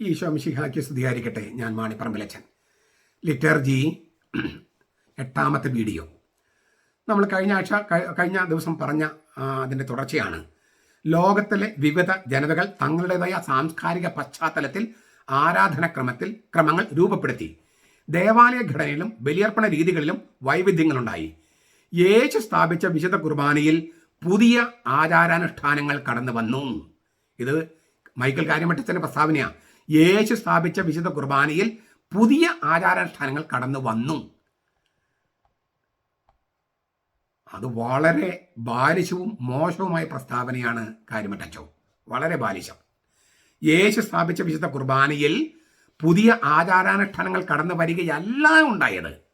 ഈശോ മിശിഹാക്കി സ്തുതിയായിരിക്കട്ടെ. ഞാൻ മാണിപ്പറമ്പിലച്ചൻ ലിറ്റർജി എട്ടാമത്തെ വീഡിയോ. നമ്മൾ കഴിഞ്ഞ ആഴ്ച കഴിഞ്ഞ ദിവസം പറഞ്ഞ അതിന്റെ തുടർച്ചയാണ്. ലോകത്തിലെ വിവിധ ജനതകൾ തങ്ങളുടേതായ സാംസ്കാരിക പശ്ചാത്തലത്തിൽ ആരാധനക്രമത്തിൽ ക്രമങ്ങൾ രൂപപ്പെടുത്തി. ദേവാലയ ഘടനയിലും ബലിയർപ്പണ രീതികളിലും വൈവിധ്യങ്ങളുണ്ടായി. യേശു സ്ഥാപിച്ച വിശുദ്ധ കുർബാനയിൽ പുതിയ ആചാരാനുഷ്ഠാനങ്ങൾ കടന്നു വന്നു ഇത് മൈക്കൽ കാര്യമറ്റത്തിന്റെ പ്രസ്താവനയാണ് യേശു സ്ഥാപിച്ച വിശുദ്ധ കുർബാനയിൽ പുതിയ ആചാരാനുഷ്ഠാനങ്ങൾ കടന്നു വന്നു. അത് വളരെ ബാലിശവും മോശവുമായ പ്രസ്താവനയാണ് കാര്യമറ്റച്ചോ. വളരെ ബാലിശം. യേശു സ്ഥാപിച്ച വിശുദ്ധ കുർബാനയിൽ പുതിയ ആചാരാനുഷ്ഠാനങ്ങൾ കടന്നു വരികയല്ല ഉണ്ടായത്.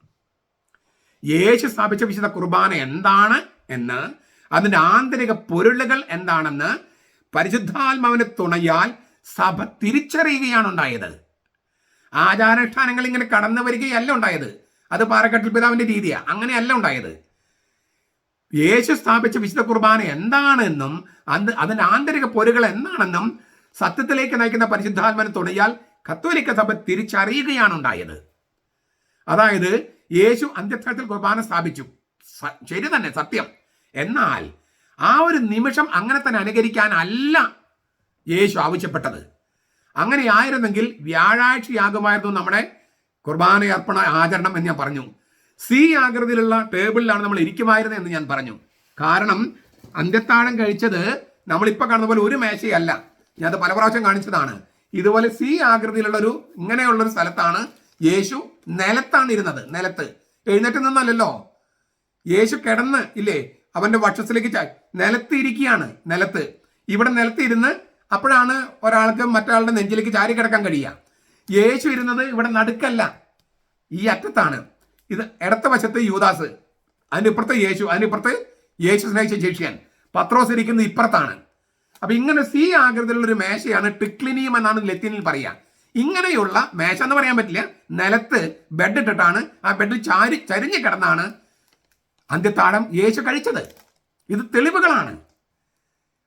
യേശു സ്ഥാപിച്ച വിശുദ്ധ കുർബാന എന്താണ് എന്ന് അതിന്റെ ആന്തരിക പൊരുളുകൾ എന്താണെന്ന് പരിശുദ്ധാത്മാവിന് തുണയാൽ സഭ തിരിച്ചറിയുകയാണ് ഉണ്ടായത്. ആചാരാനുഷ്ഠാനങ്ങൾ ഇങ്ങനെ കടന്നു വരികയല്ല ഉണ്ടായത്. അത് പാറക്കട്ടിൽ പിതാവിന്റെ രീതിയാണ് അങ്ങനെയല്ല ഉണ്ടായത്. യേശു സ്ഥാപിച്ച വിശുദ്ധ കുർബാന എന്താണെന്നും അത് അതിന്റെ ആന്തരിക പൊരുകൾ എന്താണെന്നും സത്യത്തിലേക്ക് നയിക്കുന്ന പരിശുദ്ധാത്മന് തുണയാൽ കത്തോലിക്ക സഭ തിരിച്ചറിയുകയാണ് ഉണ്ടായത്. അതായത് യേശു അന്ത്യസ്ഥലത്തിൽ കുർബാന സ്ഥാപിച്ചു. ശരി തന്നെ സത്യം. എന്നാൽ ആ ഒരു നിമിഷം അങ്ങനെ തന്നെ അനുകരിക്കാനല്ല യേശു ആവശ്യപ്പെട്ടത്. വ്യാഴാഴ്ച വ്യാഴാഴ്ചയാകുമായിരുന്നു നമ്മുടെ കുർബാന അർപ്പണ ആചരണം എന്ന് ഞാൻ പറഞ്ഞു. സി ആകൃതിയിലുള്ള ടേബിളിലാണ് നമ്മൾ ഇരിക്കുമായിരുന്നത് എന്ന് ഞാൻ പറഞ്ഞു. കാരണം അന്ത്യത്താഴം കഴിച്ചത് നമ്മളിപ്പോൾ കാണുന്ന പോലെ ഒരു മേശയല്ല. ഞാൻ അത് പല പ്രാവശ്യം കാണിച്ചതാണ്. ഇതുപോലെ സി ആകൃതിയിലുള്ള ഒരു ഇങ്ങനെയുള്ള ഒരു സ്ഥലത്താണ് യേശു നിലത്താണ് ഇരുന്നത്. നിലത്ത്. എഴുന്നേറ്റ് നിന്നല്ലല്ലോ. യേശു കിടന്ന് ഇല്ലേ? അവന്റെ വക്ഷസിലേക്ക് നിലത്ത് ഇരിക്കുകയാണ്. നിലത്ത്. ഇവിടെ നിലത്ത് ഇരുന്ന് അപ്പോഴാണ് ഒരാൾക്ക് മറ്റൊരാളുടെ നെഞ്ചിലേക്ക് ചാരി കിടക്കാൻ കഴിയുക. യേശു ഇരുന്നത് ഇവിടെ നടുക്കല്ല. ഈ അറ്റത്താണ്. ഇത് ഇടത്ത വശത്ത് യൂദാസ് അതിനിപ്പുറത്ത് യേശു അതിനിപ്പുറത്ത് യേശു സ്നേഹിച്ച ശിഷ്യൻ പത്രോസ് ഇരിക്കുന്നത് ഇപ്പുറത്താണ്. അപ്പൊ ഇങ്ങനെ സി ആകൃതിയിലുള്ള ഒരു മേശയാണ് ടിക്ലിനിയം എന്നാണ് ലത്തീനിൽ പറയുക. ഇങ്ങനെയുള്ള മേശ എന്ന് പറയാൻ പറ്റില്ല. നിലത്ത് ബെഡ് ഇട്ടിട്ടാണ് ആ ബെഡ് ചാരി ചരിഞ്ഞ് കിടന്നാണ് അന്ത്യത്താഴം യേശു കഴിച്ചത്. ഇത് തെളിവുകളാണ്.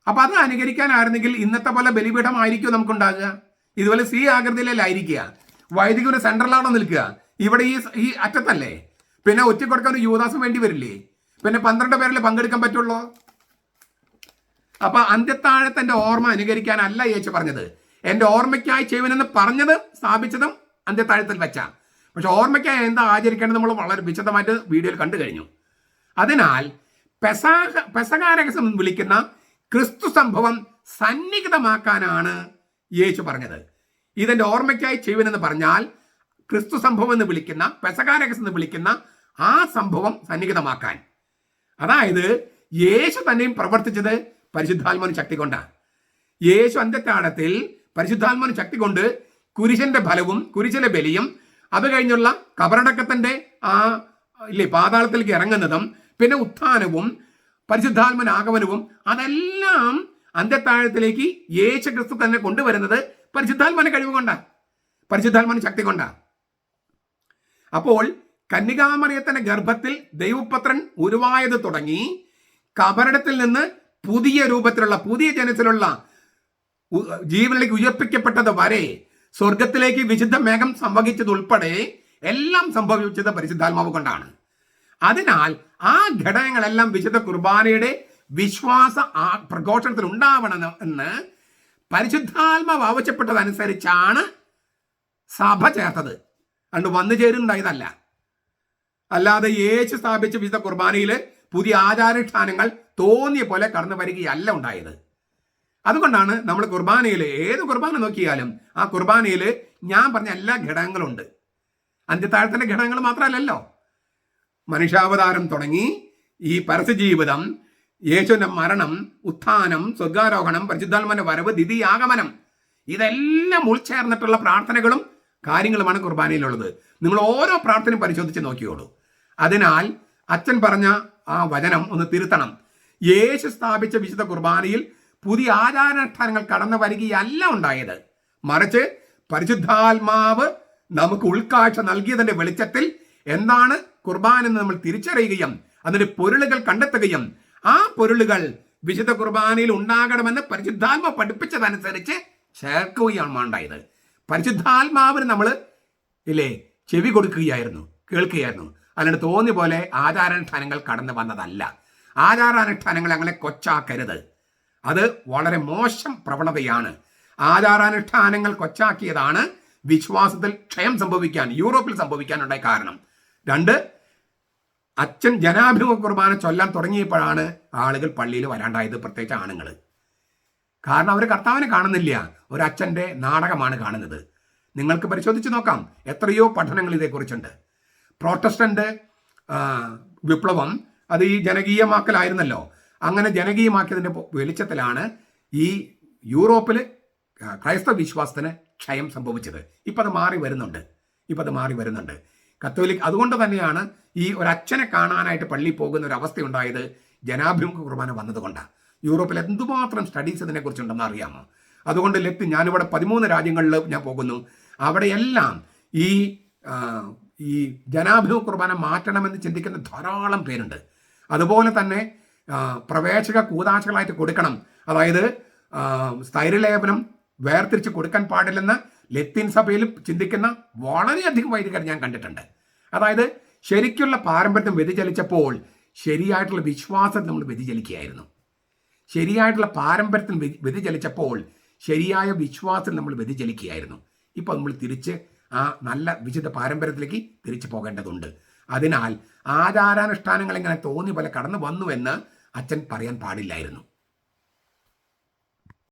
അപ്പൊ അത് അനുകരിക്കാനായിരുന്നെങ്കിൽ ഇന്നത്തെ പോലെ ബലിപീഠമായിരിക്കും നമുക്കുണ്ടാകുക. ഇതുപോലെ സി ആകൃതിയിലല്ലായിരിക്കുക വൈദികരുടെ സെൻട്രലാണോ നിൽക്കുക. ഇവിടെ ഈ ഈ അറ്റത്തല്ലേ? പിന്നെ ഒറ്റ കൊടുക്കാൻ ഒരു യുവദാസം വേണ്ടി വരില്ലേ? പിന്നെ പന്ത്രണ്ട് പേരിൽ പങ്കെടുക്കാൻ പറ്റുള്ളൂ? അപ്പൊ അന്ത്യത്താഴത്തിന്റെ ഓർമ്മ അനുകരിക്കാനല്ല യേശു പറഞ്ഞത്. എന്റെ ഓർമ്മയ്ക്കായി ചെയ്യുവനെന്ന് പറഞ്ഞത് സ്ഥാപിച്ചതും അന്ത്യത്താഴത്തിൽ വെച്ച. പക്ഷെ ഓർമ്മയ്ക്കായി എന്താ ആചരിക്കേണ്ടത് നമ്മൾ വളരെ വിശദമായിട്ട് വീഡിയോയിൽ കണ്ടു കഴിഞ്ഞു. അതിനാൽ പെസാഹ പെസകാരകസം വിളിക്കുന്ന ക്രിസ്തു സംഭവം സന്നിഗ്ധമാക്കാനാണ് യേശു പറഞ്ഞത്. ഇതിന്റെ ഓർമ്മയ്ക്കായി ചെയ്യുവനെന്ന് പറഞ്ഞാൽ ക്രിസ്തു സംഭവം എന്ന് വിളിക്കുന്ന പെസകാരകസ് എന്ന് വിളിക്കുന്ന ആ സംഭവം സന്നിഗ്ധമാക്കാൻ അതായത് യേശു തന്നെയും പ്രവർത്തിച്ചത് പരിശുദ്ധാത്മാവിന് ശക്തി കൊണ്ടാണ്. യേശു അന്ത്യത്താടത്തിൽ പരിശുദ്ധാത്മാവിന് ശക്തി കൊണ്ട് കുരിശന്റെ ഫലവും കുരിശിലെ ബലിയും അത് കഴിഞ്ഞുള്ള കബറടക്കത്തിന്റെ ആ ഇല്ലേ പാതാളത്തിലേക്ക് ഇറങ്ങുന്നതും പിന്നെ ഉത്ഥാനവും പരിശുദ്ധാത്മന ആഗമനവും അതെല്ലാം അന്ത്യത്താഴത്തിലേക്ക് യേശു ക്രിസ്തു തന്നെ കൊണ്ടുവരുന്നത് പരിശുദ്ധാത്മന കഴിവ് കൊണ്ടാണ് പരിശുദ്ധാത്മന ശക്തി കൊണ്ടാണ് അപ്പോൾ കന്യകാമറിയത്തിന്റെ ഗർഭത്തിൽ ദൈവപുത്രൻ ഉരുവായത് തുടങ്ങി കബരടത്തിൽ നിന്ന് പുതിയ രൂപത്തിലുള്ള പുതിയ ജനത്തിലുള്ള ജീവനിലേക്ക് ഉയർപ്പിക്കപ്പെട്ടത് വരെ സ്വർഗത്തിലേക്ക് വിശുദ്ധ മേഘം സംഭവിച്ചതുൾപ്പെടെ എല്ലാം സംഭവിച്ചത് പരിശുദ്ധാത്മാവ് കൊണ്ടാണ്. അതിനാൽ ആ ഘടകങ്ങളെല്ലാം വിശുദ്ധ കുർബാനയുടെ വിശ്വാസ പ്രഘോഷണത്തിൽ ഉണ്ടാവണം എന്ന് പരിശുദ്ധാത്മാവ് ആവശ്യപ്പെട്ടതനുസരിച്ചാണ് സഭ ചേർത്തത്. അതുകൊണ്ട് വന്നു ചേരുന്നുണ്ടായതല്ല അല്ലാതെ യേശു സ്ഥാപിച്ച വിശുദ്ധ കുർബാനയിൽ പുതിയ ആചാരാനുഷ്ഠാനങ്ങൾ തോന്നിയ പോലെ കടന്നു വരികയല്ല ഉണ്ടായത്. അതുകൊണ്ടാണ് നമ്മൾ കുർബാനയിൽ ഏത് കുർബാന നോക്കിയാലും ആ കുർബാനയിൽ ഞാൻ പറഞ്ഞ എല്ലാ ഘടകങ്ങളും ഉണ്ട് അന്ത്യത്താഴത്തിന്റെ ഘടകങ്ങൾ മാത്രമല്ലല്ലോ. മനുഷ്യാവതാരം തുടങ്ങി ഈ പരസ്യജീവിതം യേശുവിന്റെ മരണം ഉത്ഥാനം സ്വർഗാരോഹണം പരിശുദ്ധാത്മന്റെ വരവ് ദിതി ആഗമനം ഇതെല്ലാം ഉൾച്ചേർന്നിട്ടുള്ള പ്രാർത്ഥനകളും കാര്യങ്ങളുമാണ് കുർബാനയിലുള്ളത്. നിങ്ങൾ ഓരോ പ്രാർത്ഥനയും പരിശോധിച്ച് നോക്കിയോളൂ അതിനാൽ അച്ഛൻ പറഞ്ഞ ആ വചനം ഒന്ന് തിരുത്തണം. യേശു സ്ഥാപിച്ച വിശുദ്ധ കുർബാനയിൽ പുതിയ ആചാരാനുഷ്ഠാനങ്ങൾ കടന്നു വരികയല്ല ഉണ്ടായത്. മറിച്ച് പരിശുദ്ധാത്മാവ് നമുക്ക് ഉൾക്കാഴ്ച നൽകിയതിന്റെ വെളിച്ചത്തിൽ എന്താണ് കുർബാന എന്ന് നമ്മൾ തിരിച്ചറിയുകയും അതിന്റെ പൊരുളുകൾ കണ്ടെത്തുകയും ആ പൊരുളുകൾ വിശുദ്ധ കുർബാനയിൽ ഉണ്ടാകണമെന്ന് പരിശുദ്ധാത്മ പഠിപ്പിച്ചതനുസരിച്ച് ചേർക്കുകയാണ് ഉണ്ടായത് പരിശുദ്ധാത്മാവിന് നമ്മൾ ഇല്ലേ ചെവി കൊടുക്കുകയായിരുന്നു കേൾക്കുകയായിരുന്നു. അല്ലാണ്ട് തോന്നി പോലെ ആചാരാനുഷ്ഠാനങ്ങൾ കടന്നു വന്നതല്ല. ആചാരാനുഷ്ഠാനങ്ങൾ അങ്ങനെ കൊച്ചാക്കരുത്. അത് വളരെ മോശം പ്രവണതയാണ്. ആചാരാനുഷ്ഠാനങ്ങൾ കൊച്ചാക്കിയതാണ് വിശ്വാസത്തിൽ ക്ഷയം സംഭവിക്കാൻ യൂറോപ്പിൽ സംഭവിക്കാനുണ്ടായ കാരണം. രണ്ട് അച്ഛൻ ജനാഭിമുഖ കുർബാന ചൊല്ലാൻ തുടങ്ങിയപ്പോഴാണ് ആളുകൾ പള്ളിയിൽ വരാണ്ടായത് പ്രത്യേകിച്ച് ആണുങ്ങൾ കാരണം അവർ കർത്താവിനെ കാണുന്നില്ല. ഒരു അച്ഛന്റെ നാടകമാണ് കാണുന്നത്. നിങ്ങൾക്ക് പരിശോധിച്ച് നോക്കാം. എത്രയോ പഠനങ്ങൾ ഇതേക്കുറിച്ചുണ്ട്. പ്രോട്ടസ്റ്റന്റ് വിപ്ലവം അത് ഈ ജനകീയമാക്കലായിരുന്നല്ലോ. അങ്ങനെ ജനകീയമാക്കിയതിന്റെ വെളിച്ചത്തിലാണ് ഈ യൂറോപ്പിൽ ക്രൈസ്തവ വിശ്വാസത്തിന് ക്ഷയം സംഭവിച്ചത്. ഇപ്പം അത് മാറി വരുന്നുണ്ട്. ഇപ്പം അത് മാറി വരുന്നുണ്ട്. കത്തോലിക്. അതുകൊണ്ട് തന്നെയാണ് ഈ ഒരു അച്ഛനെ കാണാനായിട്ട് പള്ളി പോകുന്ന ഒരു അവസ്ഥ ഉണ്ടായത് ജനാഭിമുഖ കുർബാന വന്നതുകൊണ്ടാണ് യൂറോപ്പിൽ എന്തുമാത്രം സ്റ്റഡീസ് ഇതിനെക്കുറിച്ചുണ്ടെന്ന് അറിയാമോ? അതുകൊണ്ട് ലത്തി ഞാനിവിടെ പതിമൂന്ന് രാജ്യങ്ങളിൽ ഞാൻ പോകുന്നു. അവിടെയെല്ലാം ഈ ഈ ജനാഭിമുഖ കുർബാന മാറ്റണമെന്ന് ചിന്തിക്കുന്ന ധാരാളം പേരുണ്ട്. അതുപോലെ തന്നെ പ്രവേശക കൂതാശകളായിട്ട് കൊടുക്കണം. അതായത് സ്ഥൈര്യലേപനം വേർതിരിച്ച് കൊടുക്കാൻ പാടില്ലെന്ന് ലത്തീൻ സഭയിൽ ചിന്തിക്കുന്ന വളരെയധികം വൈദികർ ഞാൻ കണ്ടിട്ടുണ്ട്. അതായത് ശരിക്കുള്ള പാരമ്പര്യം വ്യതിചലിച്ചപ്പോൾ ശരിയായിട്ടുള്ള വിശ്വാസം നമ്മൾ വ്യതിചലിക്കുകയായിരുന്നു. ശരിയായിട്ടുള്ള പാരമ്പര്യത്തിൽ വ്യ- വ്യതിചലിച്ചപ്പോൾ ശരിയായ വിശ്വാസം നമ്മൾ വ്യതിചലിക്കുകയായിരുന്നു. ഇപ്പോൾ നമ്മൾ തിരിച്ച് ആ നല്ല വിശുദ്ധ പാരമ്പര്യത്തിലേക്ക് തിരിച്ചു പോകേണ്ടതുണ്ട്. അതിനാൽ ആചാരാനുഷ്ഠാനങ്ങൾ ഇങ്ങനെ തോന്നി പോലെ കടന്നു വന്നുവെന്ന് അച്ഛൻ പറയാൻ പാടില്ലായിരുന്നു.